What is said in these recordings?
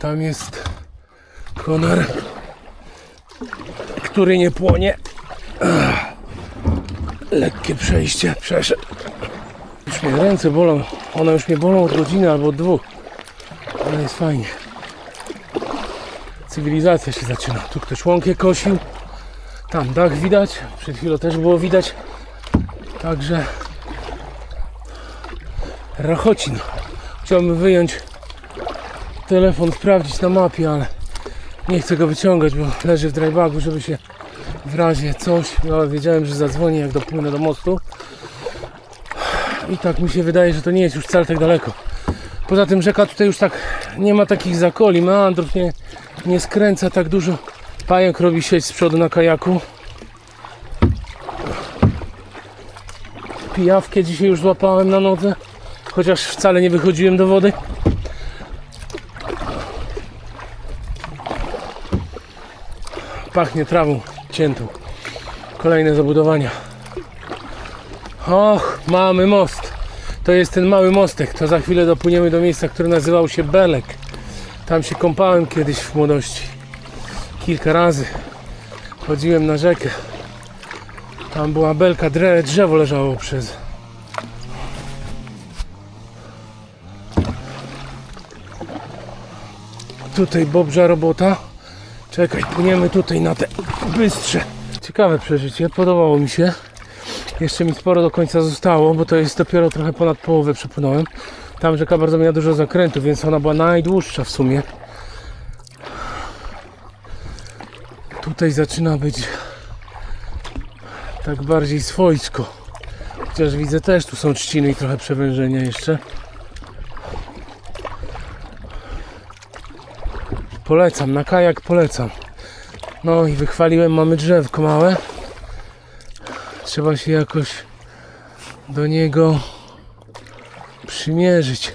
Tam jest konar, który nie płonie. Lekkie przejście, przeszedł. Już mnie ręce bolą. One już mnie bolą od godziny albo od dwóch. Ale jest fajnie. Cywilizacja się zaczyna. Tu ktoś łąkę kosił. Tam dach widać. Przed chwilą też było widać. Także Rachocin. Chciałbym wyjąć telefon, sprawdzić na mapie, ale nie chcę go wyciągać, bo leży w drybagu, żeby się w razie coś. Ja wiedziałem, że zadzwoni, jak dopłynę do mostu. I tak mi się wydaje, że to nie jest już wcale tak daleko. Poza tym rzeka tutaj już tak nie ma takich zakoli, meandrów, nie, nie skręca tak dużo. Pająk robi sieć z przodu na kajaku. Pijawkę dzisiaj już złapałem na nodze, chociaż wcale nie wychodziłem do wody. Pachnie trawą ciętą. Kolejne zabudowania. Och, mamy most. To jest ten mały mostek. To za chwilę dopłyniemy do miejsca, które nazywał się Belek. Tam się kąpałem kiedyś w młodości. Kilka razy chodziłem na rzekę. Tam była belka, drzewo leżało przez. Tutaj bobża robota. Czekaj, płyniemy tutaj na te bystrze. Ciekawe przeżycie, podobało mi się. Jeszcze mi sporo do końca zostało, bo to jest dopiero trochę ponad połowę przepłynąłem. Tam rzeka bardzo miała dużo zakrętów, więc ona była najdłuższa w sumie. Tutaj zaczyna być tak bardziej swojsko. Chociaż widzę też tu są trzciny i trochę przewężenia jeszcze. Polecam, na kajak polecam. No i wychwaliłem, mamy drzewko małe. Trzeba się jakoś do niego przymierzyć.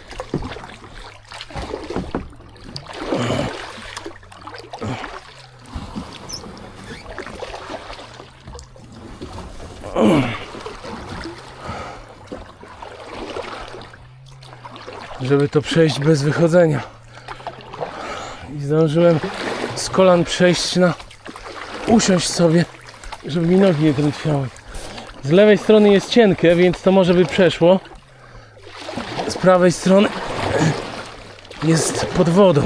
Żeby to przejść bez wychodzenia. Zdążyłem z kolan przejść na usiąść sobie, żeby mi nogi nie drętwiały. Z lewej strony jest cienkie, więc to może by przeszło. Z prawej strony jest pod wodą.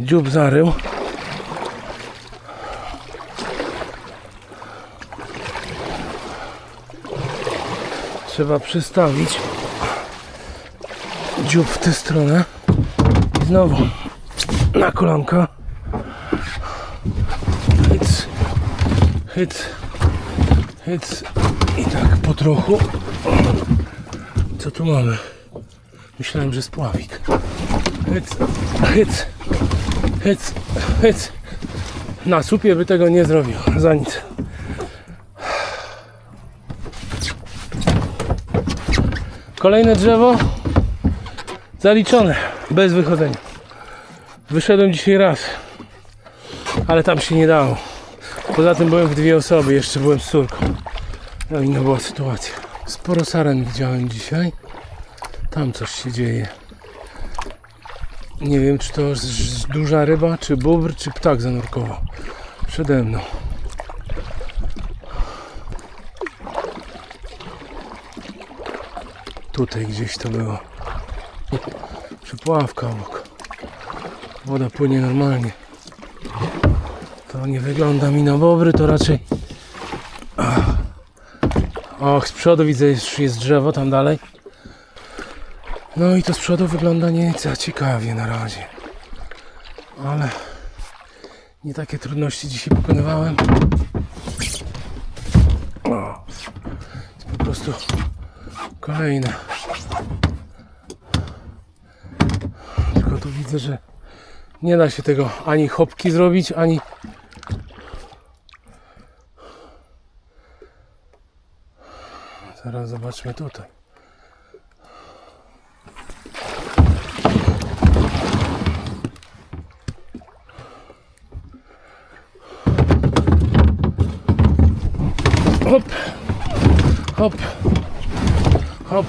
Dziób zarył. Trzeba przystawić dziób w tę stronę. I znowu na kolanka. Hyc, hyc, hyc. I tak po trochu. Co tu mamy? Myślałem, że spławik. Hyc, hyc, hyc, hyc. Na supie by tego nie zrobił. Za nic. Kolejne drzewo zaliczone, bez wychodzenia. Wyszedłem dzisiaj raz, ale tam się nie dało. Poza tym byłem w dwie osoby, jeszcze byłem z córką. No inna była sytuacja. Sporo saren widziałem dzisiaj. Tam coś się dzieje. Nie wiem, czy to duża ryba, czy bóbr, czy ptak zanurkował. Przede mną. Tutaj gdzieś to było. Przypławka obok. Woda płynie normalnie. To nie wygląda mi na bobry, to raczej... Och, z przodu widzę, już jest drzewo tam dalej. No i to z przodu wygląda nieco ciekawie na razie. Ale nie takie trudności dzisiaj pokonywałem. O, jest po prostu kolejne. to widzę, że nie da się tego ani chopki zrobić, ani Zaraz zobaczmy tutaj. Hop, hop, hop,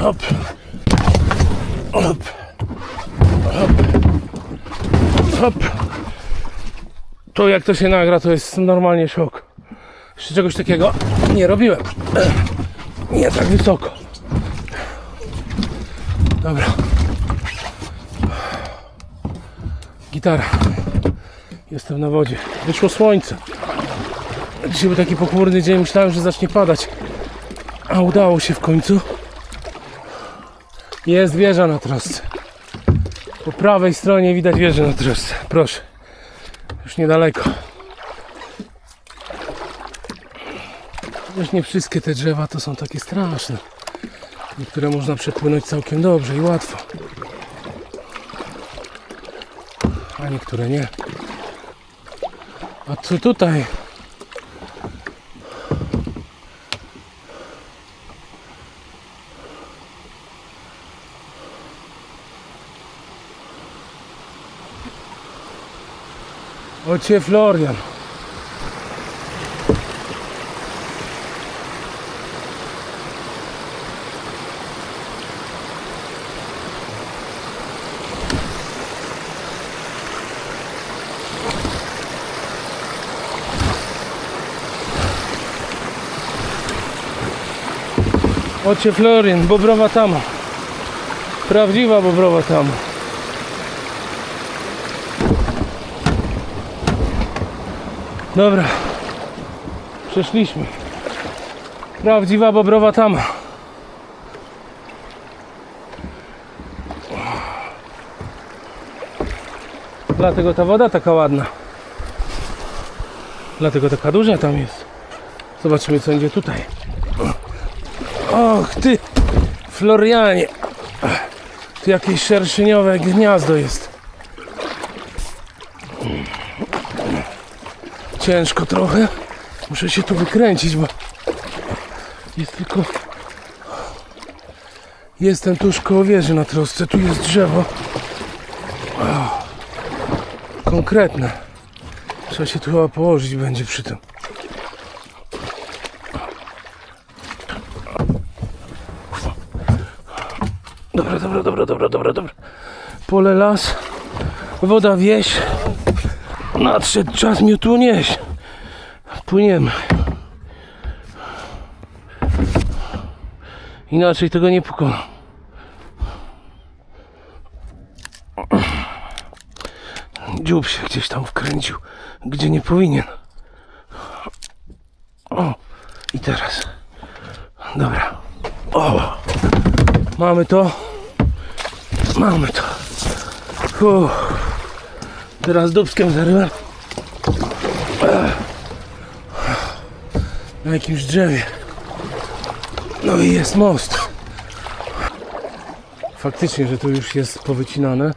hop, hop. Hop. To jak to się nagra, to jest normalnie szok. Jeszcze czegoś takiego nie robiłem. Nie tak wysoko. Dobra. Gitara. Jestem na wodzie. Wyszło słońce. Dzisiaj był taki pochmurny dzień, myślałem, że zacznie padać. A udało się w końcu. Jest wieża na trosce. Po prawej stronie widać wieżę na trosce. Proszę. Już niedaleko. Już nie wszystkie te drzewa to są takie straszne. Niektóre można przepłynąć całkiem dobrze i łatwo. A niektóre nie. A co tutaj? Ocie Florian. Ocie Florian, Bobrowa Tama. Prawdziwa Bobrowa Tama. Dobra. Przeszliśmy. Prawdziwa Bobrowa Tama. Dlatego ta woda taka ładna. Dlatego taka duża tam jest. Zobaczymy co będzie tutaj. Och ty, Florianie. Tu jakieś szerszyniowe gniazdo jest. Ciężko trochę. Muszę się tu wykręcić, bo jest tylko... Jestem tuż koło wieży na trosce. Tu jest drzewo. Konkretne. Trzeba się tu chyba położyć będzie przy tym. Dobra, dobra, dobra, dobra, dobra, dobra. Pole las, woda wieś. Nadszedł czas mi tu nieść. Płyniemy. Inaczej tego nie pokonam. Dziób się gdzieś tam wkręcił, gdzie nie powinien. O, i teraz. Dobra. O, mamy to. Mamy to. Uff. Teraz dubskiem zaryłem. Na jakimś drzewie. No i jest most. Faktycznie, że to już jest powycinane.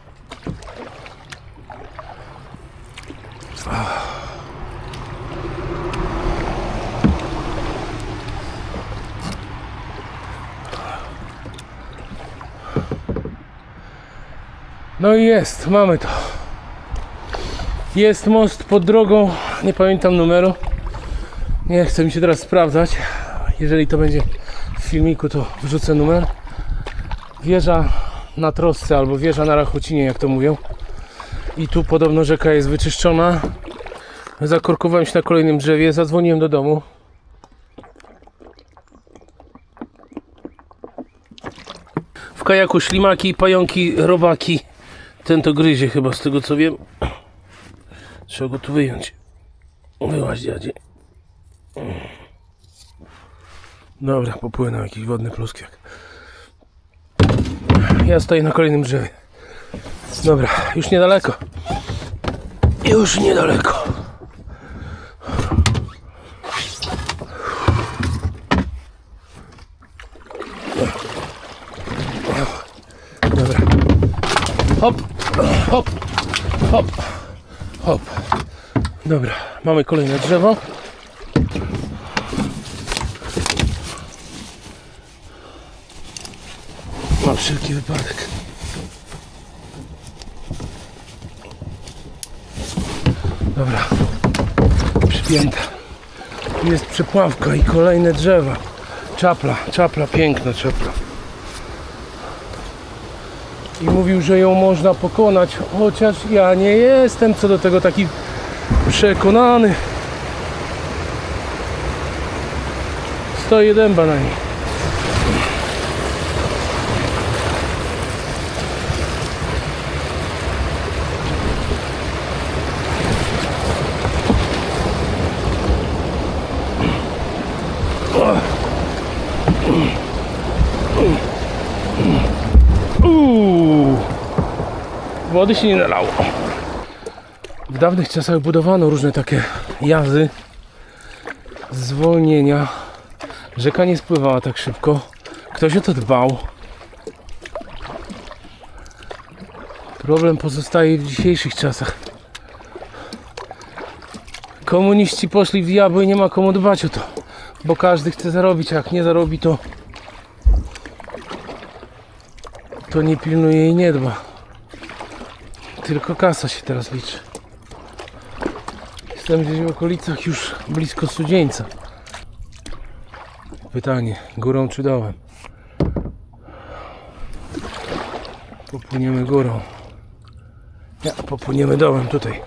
No i jest, mamy to. Jest most pod drogą, nie pamiętam numeru. Nie chcę mi się teraz sprawdzać. Jeżeli to będzie w filmiku, to wrzucę numer. Wieża na trosce albo wieża na Rachocinie, jak to mówią. I tu podobno rzeka jest wyczyszczona. Zakorkowałem się na kolejnym drzewie, zadzwoniłem do domu. W kajaku ślimaki, pająki, robaki. Ten to gryzie chyba z tego co wiem. Trzeba go tu wyjąć. Wyłaź dziadzie. Dobra, popłynął jakiś wodny pluskwiak. Ja stoję na kolejnym drzewie. Dobra, już niedaleko. Już niedaleko. Dobra. Hop, hop, hop, hop. Dobra, mamy kolejne drzewo. Na wszelki wypadek. Dobra, przypięte. Tu jest przepławka i kolejne drzewa. Czapla, czapla, piękna czapla. I mówił, że ją można pokonać, chociaż ja nie jestem co do tego taki przekonany. Stoi dęba na niej. Wody się nie nalało. W dawnych czasach budowano różne takie jazy, zwolnienia. Rzeka nie spływała tak szybko. Ktoś o to dbał. Problem pozostaje w dzisiejszych czasach. Komuniści poszli w diabły i nie ma komu dbać o to. Bo każdy chce zarobić, a jak nie zarobi to to nie pilnuje i nie dba. Tylko kasa się teraz liczy. Jestem gdzieś w okolicach już blisko Studzieńca. Pytanie, górą czy dołem? Popłyniemy górą. Nie, popłyniemy dołem tutaj.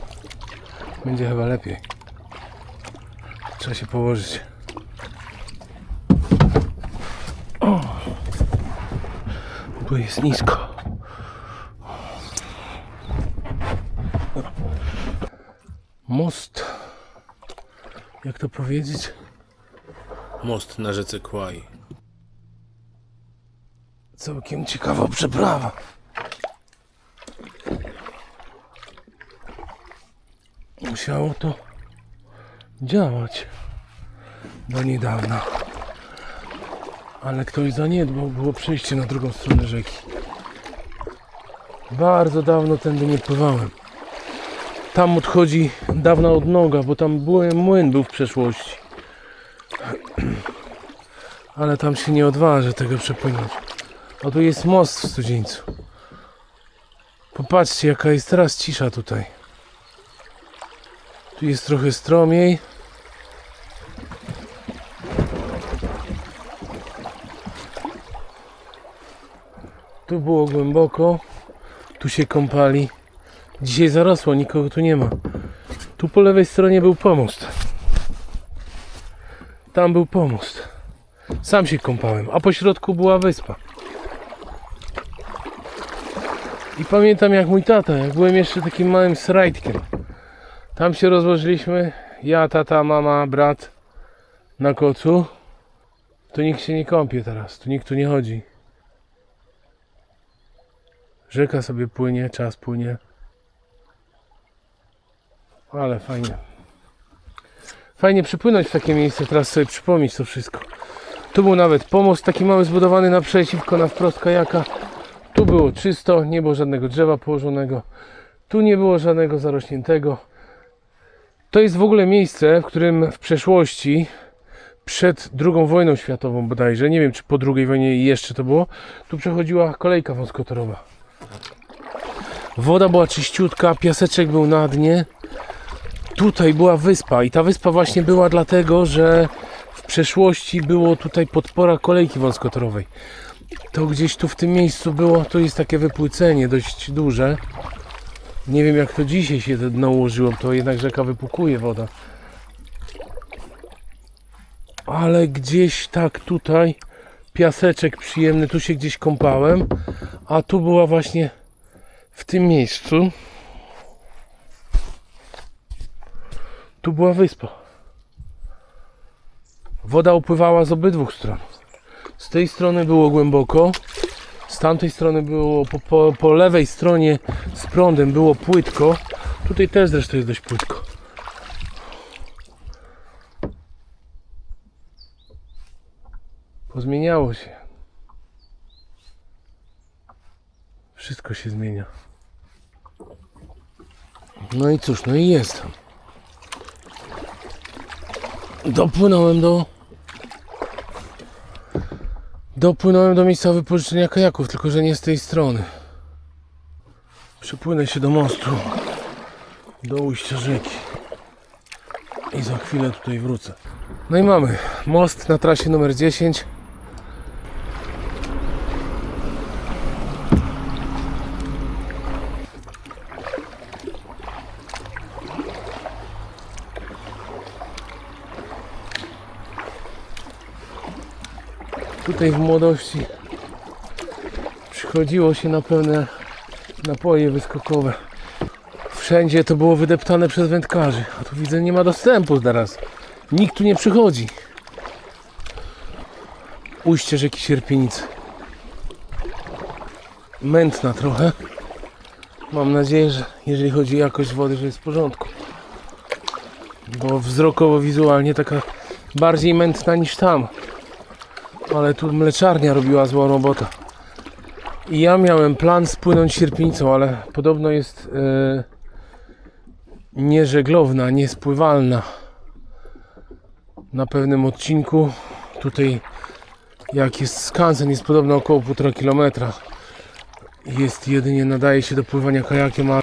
Będzie chyba lepiej. Trzeba się położyć. Bo jest nisko. Most. Jak to powiedzieć? Most na rzece Kłaj. Całkiem ciekawa przeprawa. Musiało to działać do niedawna. Ale ktoś zaniedbał, było przejście na drugą stronę rzeki. Bardzo dawno tędy nie pływałem. Tam odchodzi dawna odnoga, bo tam byłem, młyn był w przeszłości. Ale tam się nie odważy tego przepłynąć. A tu jest most w Studzieńcu. Popatrzcie jaka jest teraz cisza tutaj. Tu jest trochę stromiej. Tu było głęboko. Tu się kąpali. Dzisiaj zarosło, nikogo tu nie ma. Tu po lewej stronie był pomost. Tam był pomost. Sam się kąpałem, a po środku była wyspa. I pamiętam jak mój tata, jak byłem jeszcze takim małym srajdkiem. Tam się rozłożyliśmy, ja, tata, mama, brat na kocu. Tu nikt się nie kąpie teraz, tu nikt tu nie chodzi. Rzeka sobie płynie, czas płynie. Ale fajnie. Fajnie przypłynąć w takie miejsce, teraz sobie przypomnieć to wszystko. Tu był nawet pomost taki mały zbudowany naprzeciwko, na wprost kajaka. Tu było czysto, nie było żadnego drzewa położonego. Tu nie było żadnego zarośniętego. To jest w ogóle miejsce, w którym w przeszłości, przed II wojną światową bodajże, nie wiem czy po II wojnie jeszcze to było, tu przechodziła kolejka wąskotorowa. Woda była czyściutka, piaseczek był na dnie. Tutaj była wyspa i ta wyspa właśnie była dlatego, że w przeszłości było tutaj podpora kolejki wąskotorowej. To gdzieś tu w tym miejscu było, to jest takie wypłycenie dość duże. Nie wiem jak to dzisiaj się dno ułożyło, to jednak rzeka wypukuje woda. Ale gdzieś tak tutaj piaseczek przyjemny, tu się gdzieś kąpałem, a tu była właśnie w tym miejscu. Tu była wyspa. Woda upływała z obydwu stron. Z tej strony było głęboko, z tamtej strony było po, po, po lewej stronie z prądem było płytko. Tutaj też zresztą jest dość płytko. Pozmieniało się. Wszystko się zmienia. No i cóż, no i jestem. Dopłynąłem do Dopłynąłem do miejsca wypożyczenia kajaków, tylko że nie z tej strony. Przepłynę się do mostu, do ujścia rzeki. I za chwilę tutaj wrócę. No i mamy most na trasie numer 10. Tutaj w młodości przychodziło się na pełne napoje wyskokowe. Wszędzie to było wydeptane przez wędkarzy, a tu widzę nie ma dostępu teraz. Nikt tu nie przychodzi. Ujście rzeki Sierpienicy. Mętna trochę. Mam nadzieję, że jeżeli chodzi o jakość wody, że jest w porządku. Bo wzrokowo, wizualnie taka bardziej mętna niż tam. Ale tu mleczarnia robiła złą robotę. I ja miałem plan spłynąć sierpińcą, ale podobno jest e, nieżeglowna, niespływalna. Na pewnym odcinku tutaj jak jest skansen jest podobno około 1,5 kilometra. Jest jedynie nadaje się do pływania kajakiem, a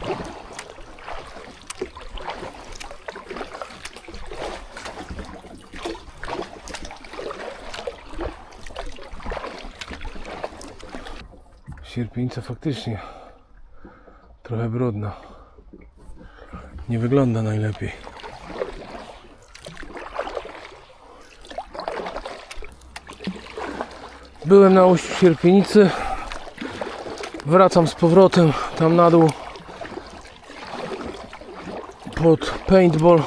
Sierpienica faktycznie trochę brudna. Nie wygląda najlepiej. Byłem na ujściu Sierpienicy. Wracam z powrotem tam na dół pod paintball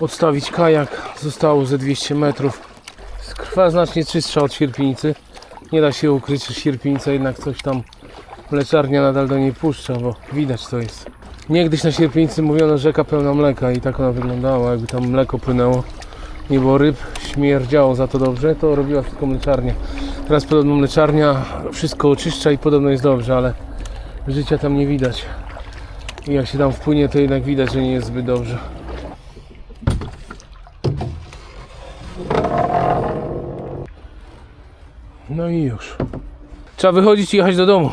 odstawić kajak. Zostało ze 200 metrów. Krwa znacznie czystsza od Sierpienicy. Nie da się ukryć, że Sierpienica jednak coś tam mleczarnia nadal do niej puszcza, bo widać to jest. Niegdyś na Sierpienicy mówiono rzeka pełna mleka i tak ona wyglądała, jakby tam mleko płynęło. Nie było ryb, śmierdziało za to dobrze, to robiła wszystko mleczarnia. Teraz podobno mleczarnia wszystko oczyszcza i podobno jest dobrze, ale życia tam nie widać. I jak się tam wpłynie, to jednak widać, że nie jest zbyt dobrze. No i już. Trzeba wychodzić i jechać do domu.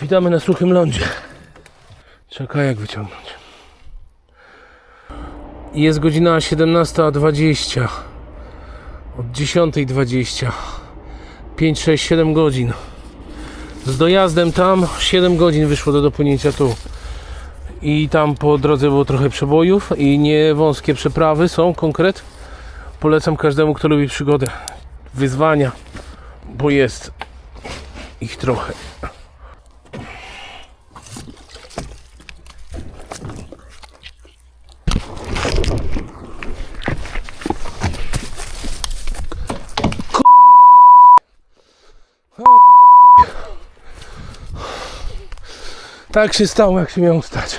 Witamy na suchym lądzie. Trzeba kajak wyciągnąć. Jest godzina 17.20. Od 10.20. 5, 6, 7 godzin. Z dojazdem tam 7 godzin wyszło do dopłynięcia tu. I tam po drodze było trochę przebojów i nie wąskie przeprawy są konkret. Polecam każdemu, kto lubi przygodę. Wyzwania, bo jest ich trochę. Tak się stało, jak się miało stać.